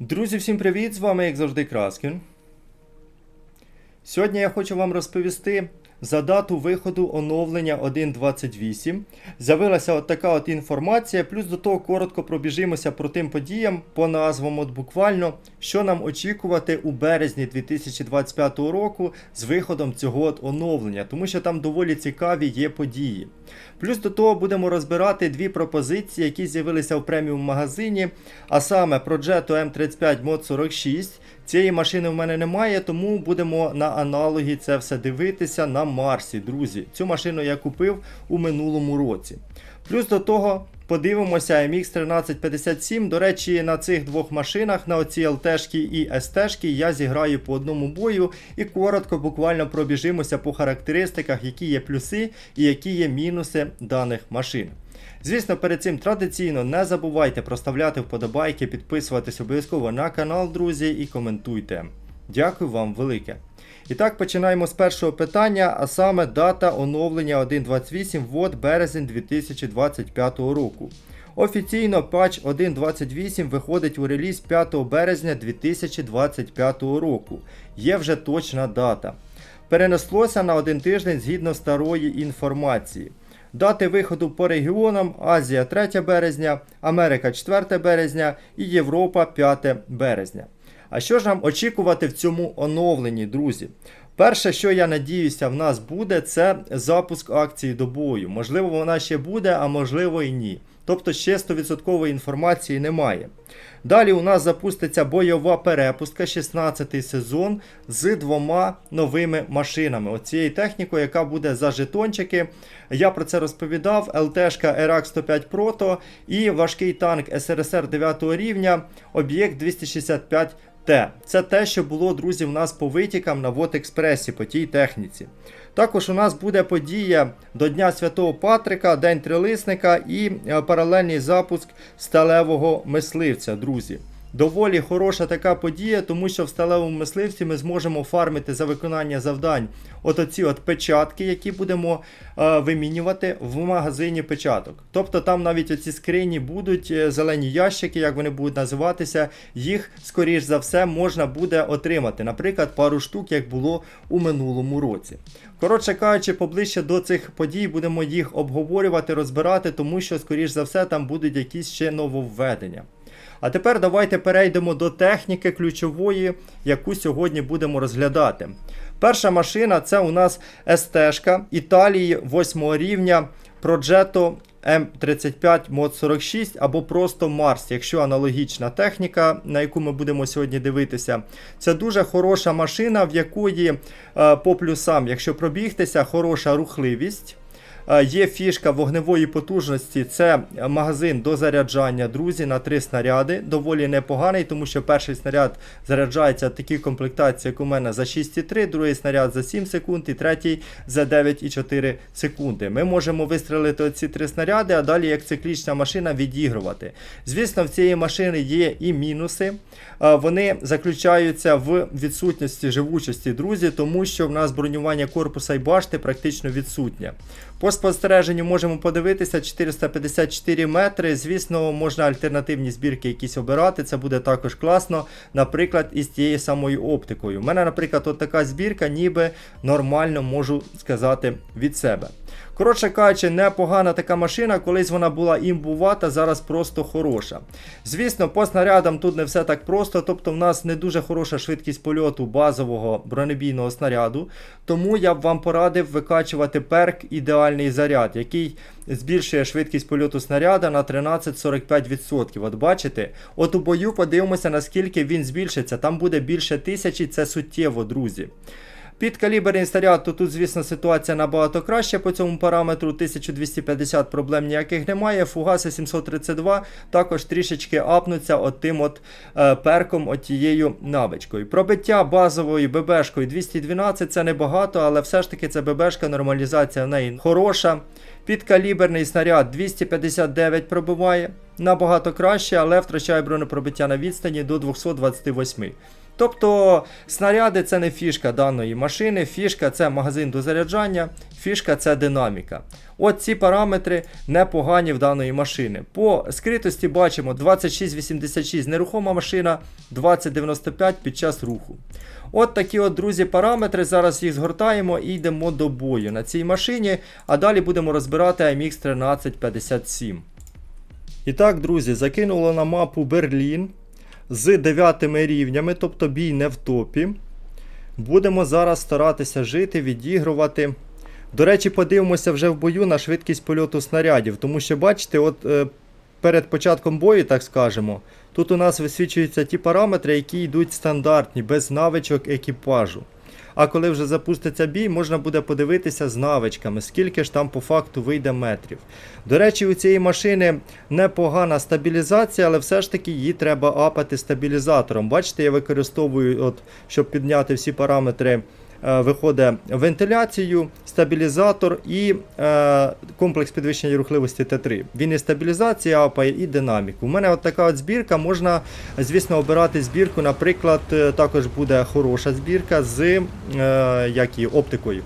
Друзі, всім привіт! З вами, як завжди, Краскін. Сьогодні я хочу вам розповісти за дату виходу оновлення 1.28. З'явилася от така от інформація, плюс до того коротко пробіжимося про тим подіям по назвам, от буквально, що нам очікувати у березні 2025 року з виходом цього от оновлення, тому що там доволі цікаві є події. Плюс до того будемо розбирати дві пропозиції, які з'явилися в преміум магазині, а саме Progetto M35 Mod 46. Цієї машини в мене немає, тому будемо на аналогі це все дивитися на Марсі, друзі. Цю машину я купив у минулому році. Плюс до того подивимося MX 1357. До речі, на цих двох машинах, на оці ЛТшки і СТшки, я зіграю по одному бою і коротко буквально пробіжимося по характеристиках, які є плюси і які є мінуси даних машин. Звісно, перед цим традиційно не забувайте проставляти вподобайки, підписуватись обов'язково на канал, друзі, і коментуйте. Дякую вам велике. І так, починаємо з першого питання, а саме дата оновлення 1.28 ввод березень 2025 року. Офіційно патч 1.28 виходить у реліз 5 березня 2025 року. Є вже точна дата. Перенеслося на один тиждень згідно старої інформації. Дати виходу по регіонам Азія 3 березня, Америка 4 березня і Європа 5 березня. А що ж нам очікувати в цьому оновленні, друзі? Перше, що я надіюся, в нас буде, це запуск акції до бою. Можливо, вона ще буде, а можливо і ні. Тобто ще 100% інформації немає. Далі у нас запуститься бойова перепустка 16 сезон з двома новими машинами. Оцією технікою, яка буде за жетончики. Я про це розповідав. ЛТшка RAK 105 Proto і важкий танк СРСР 9 рівня, об'єкт 265 Т. Це те, що було, друзі, в нас по витікам на Вотекспресі по тій техніці. Також у нас буде подія до Дня Святого Патрика, День Трилисника і е, паралельний запуск сталевого мисливця, друзі. Доволі хороша така подія, тому що в сталевому мисливці ми зможемо фармити за виконання завдань от оці от печатки, які будемо е, вимінювати в магазині печаток. Тобто там навіть оці скрині будуть е, зелені ящики, як вони будуть називатися, їх, скоріш за все, можна буде отримати. Наприклад, пару штук, як було у минулому році. Коротше кажучи, поближче до цих подій будемо їх обговорювати, розбирати, тому що, скоріш за все, там будуть якісь ще нововведення. А тепер давайте перейдемо до техніки ключової, яку сьогодні будемо розглядати. Перша машина це у нас СТ-шка Італії 8 рівня Progetto М35 Mod 46 або просто Марс, якщо аналогічна техніка, на яку ми будемо сьогодні дивитися. Це дуже хороша машина, в якої е, по плюсам, якщо пробігтися, хороша рухливість. Е, Є фішка вогневої потужності, це магазин до заряджання, друзі, на три снаряди. Доволі непоганий, тому що перший снаряд заряджається в такій комплектації, як у мене за 6,3, другий снаряд за 7 секунд і третій за 9,4 секунди. Ми можемо вистрелити оці три снаряди, а далі як циклічна машина відігрувати. Звісно, в цієї машини є і мінуси. Е, Вони заключаються в відсутності живучості, друзі, тому що в нас бронювання корпуса і башти практично відсутнє. По спостереженню можемо подивитися 454 метри. Звісно, можна альтернативні збірки якісь обирати. Це буде також класно. Наприклад, із тією самою оптикою. У мене, наприклад, от така збірка, ніби нормально можу сказати від себе. Коротше кажучи, непогана така машина, колись вона була імбувата, зараз просто хороша. Звісно, по снарядам тут не все так просто, тобто в нас не дуже хороша швидкість польоту базового бронебійного снаряду. Тому я б вам порадив викачувати перк ідеальний заряд, який збільшує швидкість польоту снаряда на 13-45%. От бачите? От у бою подивимося, наскільки він збільшиться. Там буде більше тисячі, це суттєво, друзі. Підкаліберний снаряд, то тут, звісно, ситуація набагато краще по цьому параметру. 1250 проблем ніяких немає. Фугаси 732 також трішечки апнуться от тим от е, перком, от тією навичкою. Пробиття базовою ББшкою 212 це небагато, але все ж таки це ББшка, нормалізація в неї хороша. Підкаліберний снаряд 259 пробиває. набагато краще, але втрачає бронепробиття на відстані до 228. Тобто снаряди це не фішка даної машини, фішка це магазин до заряджання, фішка це динаміка. От ці параметри непогані в даної машини. По скритості бачимо 2686 нерухома машина, 2095 під час руху. От такі от, друзі, параметри. Зараз їх згортаємо і йдемо до бою на цій машині, а далі будемо розбирати IMX 1357. І так, друзі, закинуло на мапу Берлін з 9 рівнями, тобто бій не в топі. Будемо зараз старатися жити, відігрувати. До речі, подивимося вже в бою на швидкість польоту снарядів, тому що, бачите, от е, перед початком бою, так скажемо, тут у нас висвічуються ті параметри, які йдуть стандартні, без навичок екіпажу. А коли вже запуститься бій, можна буде подивитися з навичками, скільки ж там по факту вийде метрів. До речі, у цієї машини непогана стабілізація, але все ж таки її треба апати стабілізатором. Бачите, я використовую, от, щоб підняти всі параметри. Е, Виходить вентиляцію, стабілізатор і е, комплекс підвищення рухливості Т3. Він і стабілізація апає, і динаміку. У мене от така от збірка. Можна, звісно, обирати збірку. Наприклад, е, також буде хороша збірка з як і, оптикою.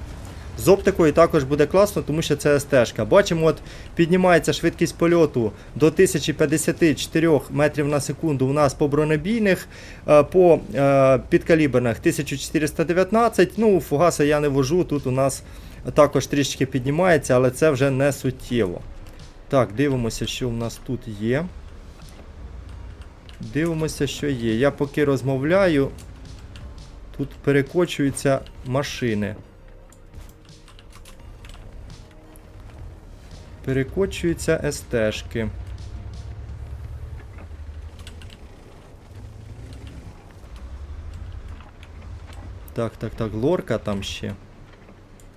З оптикою також буде класно, тому що це СТ-шка. Бачимо, от піднімається швидкість польоту до 1054 метрів на секунду у нас по бронебійних, е, по е, підкаліберних 1419. Ну, фугаси я не вожу, тут у нас також трішки піднімається, але це вже не суттєво. Так, дивимося, що в нас тут є. Дивимося, що є. Я поки розмовляю, тут перекочуються машини. Перекочуються СТшки. Так, так, так, лорка там ще.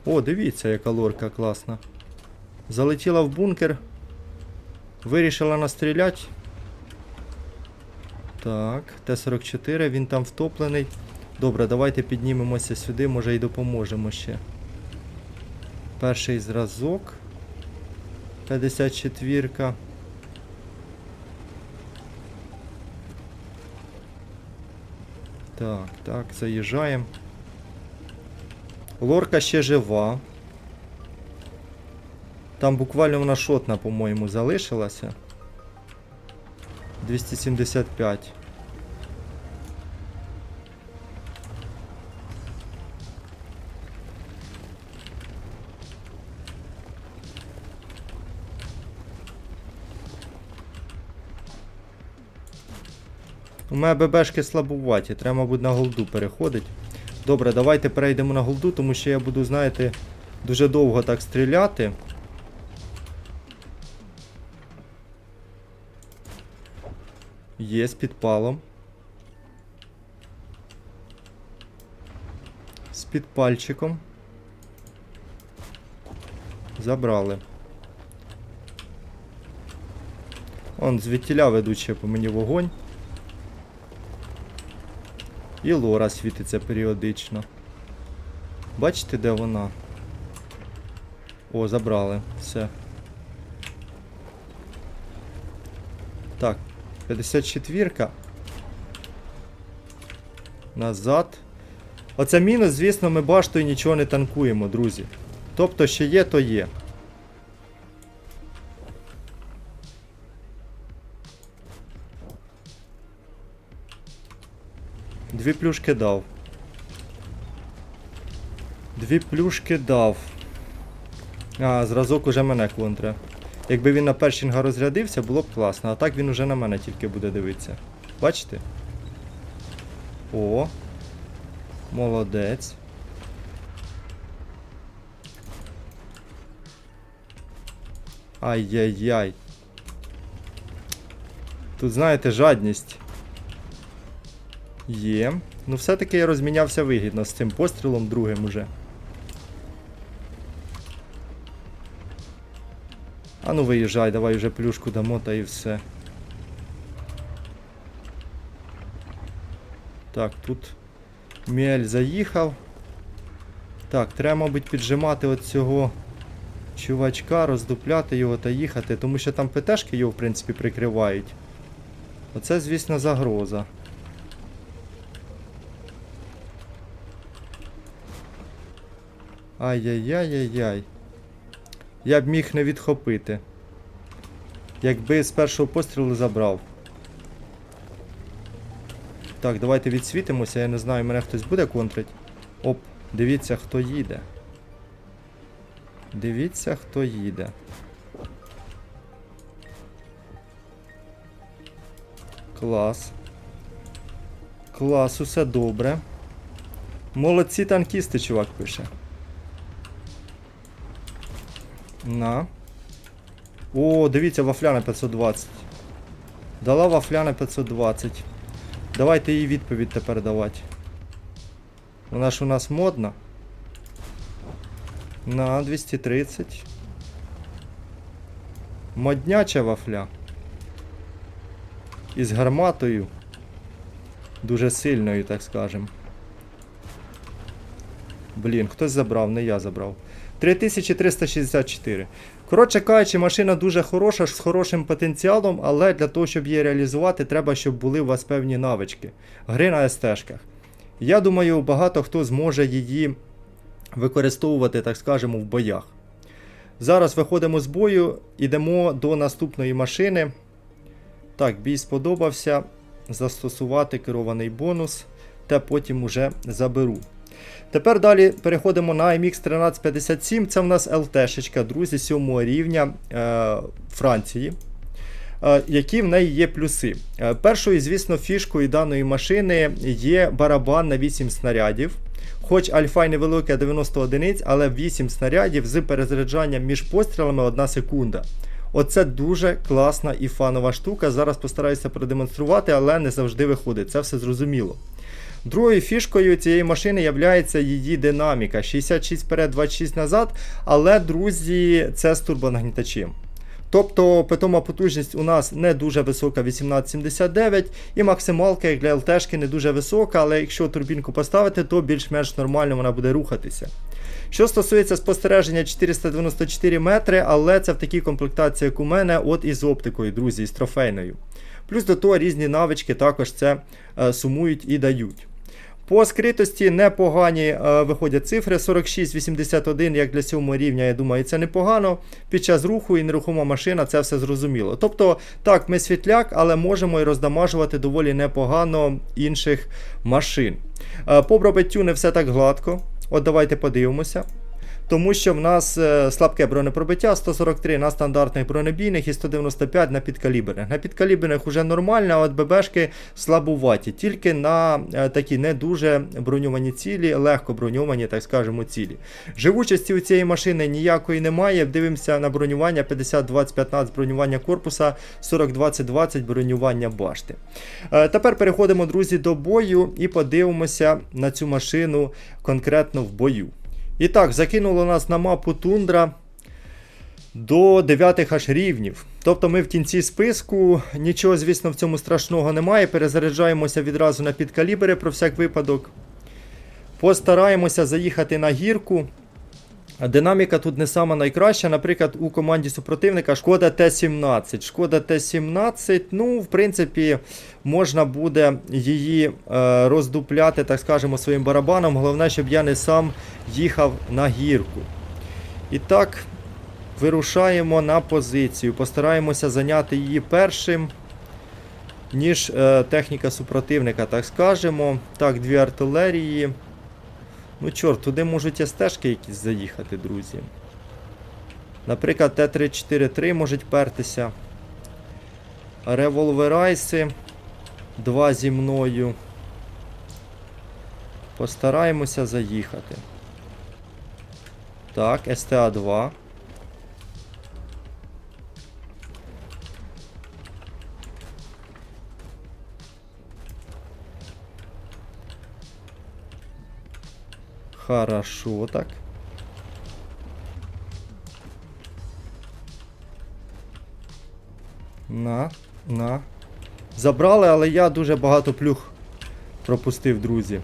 О, дивіться, яка лорка класна. Залетіла в бункер. Вирішила настріляти. Так, Т-44, він там втоплений. Добре, давайте піднімемося сюди, може і допоможемо ще. Перший зразок. 54. -ка. Так, так, заїжджаємо. Лорка ще жива. Там буквально вона шотна, по-моєму, залишилася. 275. У мене ББшки слабуваті, треба, мабуть, на голду переходить. Добре, давайте перейдемо на голду, тому що я буду, знаєте, дуже довго так стріляти. Є з підпалом. З підпальчиком. Забрали. Он звідтіля ведуть ще по мені вогонь. І лора світиться періодично. Бачите, де вона? О, забрали. Все. Так, 54-ка. Назад. Оце мінус, звісно, ми баштою нічого не танкуємо, друзі. Тобто, що є, то є. Дві плюшки дав. Дві плюшки дав. А, зразок уже мене контре. Якби він на першінга розрядився, було б класно, а так він уже на мене тільки буде дивитися. Бачите? О. Молодець. Ай-яй-яй. Тут, знаєте, жадність. Є. Ну, все-таки я розмінявся вигідно з цим пострілом другим уже. А ну виїжджай, давай вже плюшку дамо та і все. Так, тут Міель заїхав. Так, треба, мабуть, піджимати от цього чувачка, роздупляти його та їхати, тому що там ПТшки його, в принципі, прикривають. Оце, звісно, загроза. Ай-яй-яй-яй-яй. Я б міг не відхопити. Якби з першого пострілу забрав. Так, давайте відсвітимося, я не знаю, мене хтось буде контрить. Оп, дивіться, хто їде. Дивіться, хто їде. Клас. Клас, усе добре. Молодці танкісти, чувак пише. На. О, дивіться, вафляна 520. Дала вафляна 520. Давайте їй відповідь тепер давати. Вона ж у нас модна. На 230. Модняча вафля. Із гарматою. Дуже сильною, так скажем. Блін, хтось забрав, не я забрав. 3364. Коротше кажучи, машина дуже хороша, з хорошим потенціалом, але для того, щоб її реалізувати, треба, щоб були у вас певні навички. Гри на СТ-шках. Я думаю, багато хто зможе її використовувати, так скажемо, в боях. Зараз виходимо з бою, йдемо до наступної машини. Так, бій сподобався. Застосувати керований бонус, та потім уже заберу. Тепер далі переходимо на MX 1357. Це в нас ЛТ-шечка, друзі, 7 рівня е, Франції. Е, які в неї є плюси? Е, першою, звісно, фішкою даної машини є барабан на 8 снарядів. Хоч альфа й невелике 90 одиниць, але 8 снарядів з перезаряджанням між пострілами 1 секунда. Оце дуже класна і фанова штука. Зараз постараюся продемонструвати, але не завжди виходить. Це все зрозуміло. Другою фішкою цієї машини є її динаміка. 66 вперед, 26 назад. Але, друзі, це з турбонагнітачем. Тобто питома потужність у нас не дуже висока 1879, і максималка як для ЛТшки не дуже висока, але якщо турбінку поставити, то більш-менш нормально вона буде рухатися. Що стосується спостереження 494 метри, але це в такій комплектації, як у мене, от із оптикою, друзі, з трофейною. Плюс до того різні навички також це е, сумують і дають. По скритості непогані е, виходять цифри 46-81, як для сьомого рівня, я думаю, це непогано. Під час руху і нерухома машина це все зрозуміло. Тобто, так, ми світляк, але можемо і роздамажувати доволі непогано інших машин. Е, по пробиттю не все так гладко. От давайте подивимося. Тому що в нас е, слабке бронепробиття 143 на стандартних бронебійних і 195 на підкаліберних. На підкаліберних вже нормально, а от ББшки слабуваті, тільки на е, такі не дуже броньовані цілі, легко броньовані, так скажемо, цілі. Живучості у цієї машини ніякої немає. Дивимося на бронювання 50-20-15 бронювання корпуса, 40-20-20 бронювання башти. Е, Тепер переходимо, друзі, до бою і подивимося на цю машину конкретно в бою. І так, закинуло нас на мапу Тундра до 9 аж рівнів. Тобто ми в кінці списку, нічого, звісно, в цьому страшного немає. Перезаряджаємося відразу на підкалібри про всяк випадок. Постараємося заїхати на гірку. Динаміка тут не сама найкраща. Наприклад, у команді супротивника шкода Т-17. Шкода Т-17, ну, в принципі, можна буде її е, роздупляти, так скажемо, своїм барабаном. Головне, щоб я не сам їхав на гірку. І так, вирушаємо на позицію. Постараємося зайняти її першим, ніж е, техніка супротивника, так скажемо. Так, дві артилерії. Ну, чорт, туди можуть стежки якісь заїхати, друзі. Наприклад, Т-343 можуть пертися. Револверайси. Два зі мною. Постараємося заїхати. Так, СТА-2. Хорошо так. На, на. Забрали, але я дуже багато плюх пропустив, друзі.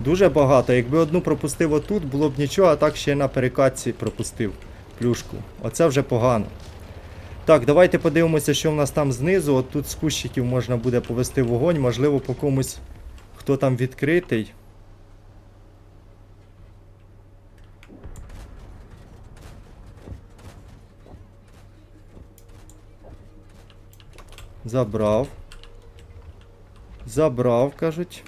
Дуже багато. Якби одну пропустив отут, було б нічого, а так ще на перекатці пропустив плюшку. Оце вже погано. Так, давайте подивимося, що в нас там знизу. От тут з кущиків можна буде повести вогонь, можливо, по комусь, хто там відкритий. Забрав. Забрав, кажуть.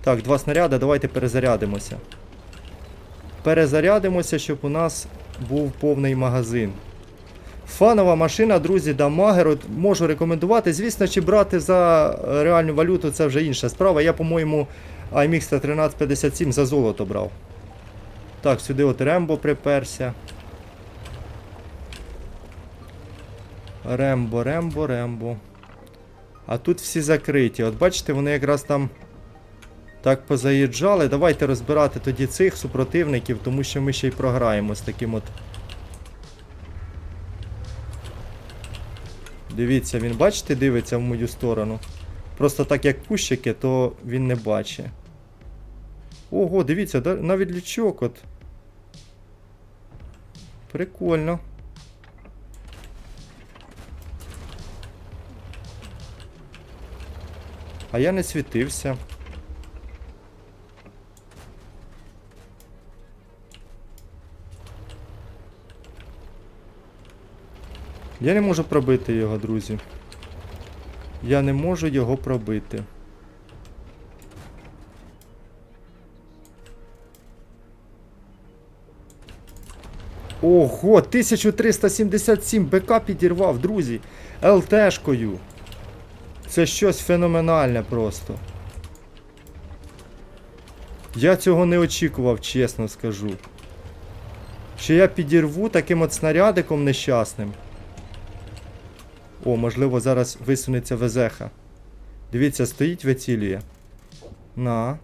Так, два снаряди, давайте перезарядимося. Перезарядимося, щоб у нас був повний магазин. Фанова машина, друзі, дамагер. Можу рекомендувати. Звісно, чи брати за реальну валюту, це вже інша справа. Я, по-моєму, IMX 1357 за золото брав. Так, сюди от Рембо приперся. Рембо, Рембо, Рембо. А тут всі закриті. От бачите, вони якраз там так позаїжджали. Давайте розбирати тоді цих супротивників, тому що ми ще й програємо з таким от. Дивіться, він, бачите, дивиться в мою сторону. Просто так як кущики, то він не бачить. Ого, дивіться, навіть лючок от. Прикольно. А я не світився. Я не можу пробити його, друзі. Я не можу його пробити. Ого, 1377 БК підірвав, друзі. ЛТшкою. Це щось феноменальне просто. Я цього не очікував, чесно скажу. Що я підірву таким от снарядиком нещасним. О, можливо, зараз висунеться Везеха. Дивіться, стоїть вицілює. На.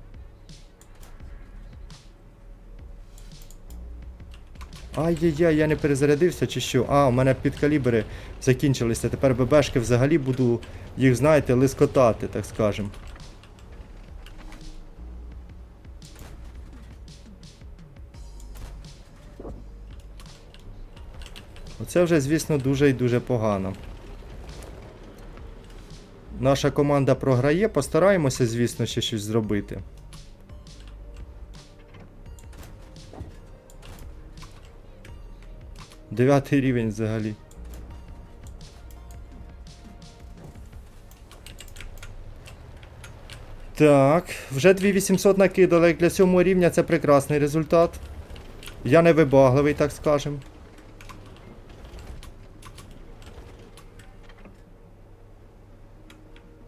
Ай-яй-яй, я не перезарядився чи що? А, у мене підкалібри закінчилися. Тепер ББшки взагалі буду їх, знаєте, лискотати, так скажем. Оце вже, звісно, дуже і дуже погано. Наша команда програє, постараємося, звісно, ще щось зробити. Дев'ятий рівень взагалі. Так, вже 2800 накидали, як для сьомого рівня це прекрасний результат. Я не вибагливий, так скажем.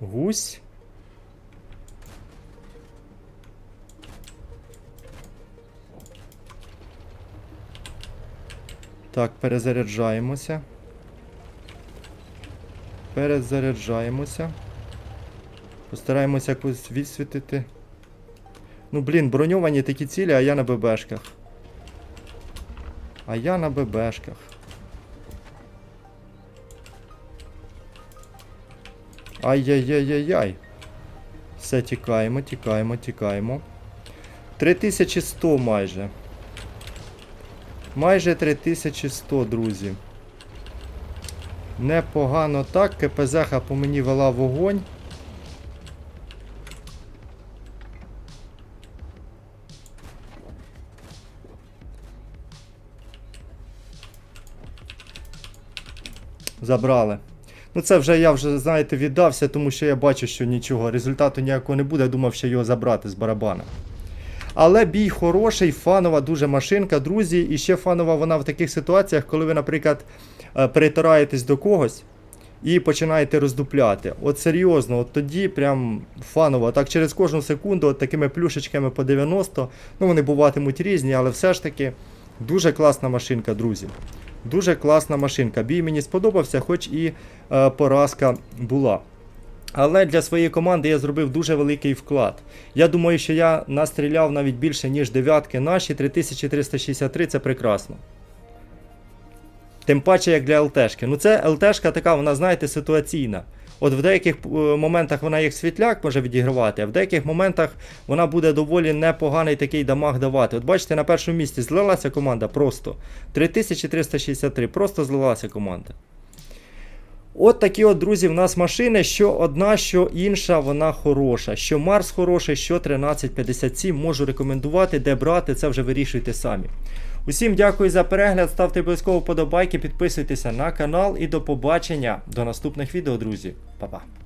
Гусь. Так, перезаряджаємося. Перезаряджаємося. Постараємося якось відсвітити. Ну, блін, броньовані такі цілі, а я на ББшках. А я на ББшках. Ай-яй-яй-яй-яй. Все, тікаємо, тікаємо, тікаємо. 3100 майже. Майже 3100, друзі. Непогано так. КПЗ по мені вела вогонь. Забрали. Ну це вже я вже, знаєте, віддався, тому що я бачу, що нічого, результату ніякого не буде, Я думав, що його забрати з барабана. Але бій хороший, фанова дуже машинка, друзі. І ще фанова вона в таких ситуаціях, коли ви, наприклад, е, перетираєтесь до когось і починаєте роздупляти. От серйозно, от тоді прям фанова. Так через кожну секунду, от такими плюшечками по 90. Ну вони буватимуть різні, але все ж таки дуже класна машинка, друзі. Дуже класна машинка. Бій мені сподобався, хоч і е, поразка була. Але для своєї команди я зробив дуже великий вклад. Я думаю, що я настріляв навіть більше, ніж дев'ятки наші. 3363 це прекрасно. Тим паче, як для ЛТшки. Ну, це ЛТшка така, вона, знаєте, ситуаційна. От в деяких е, моментах вона як світляк може відігравати, а в деяких моментах вона буде доволі непоганий такий дамаг давати. От бачите, на першому місці злилася команда просто 3363, просто злилася команда. От такі от, друзі, в нас машини, що одна, що інша, вона хороша. Що Марс хороший, що 1357. Можу рекомендувати, де брати, це вже вирішуйте самі. Усім дякую за перегляд, ставте обов'язково подобайки, підписуйтеся на канал і до побачення до наступних відео, друзі. Па-па.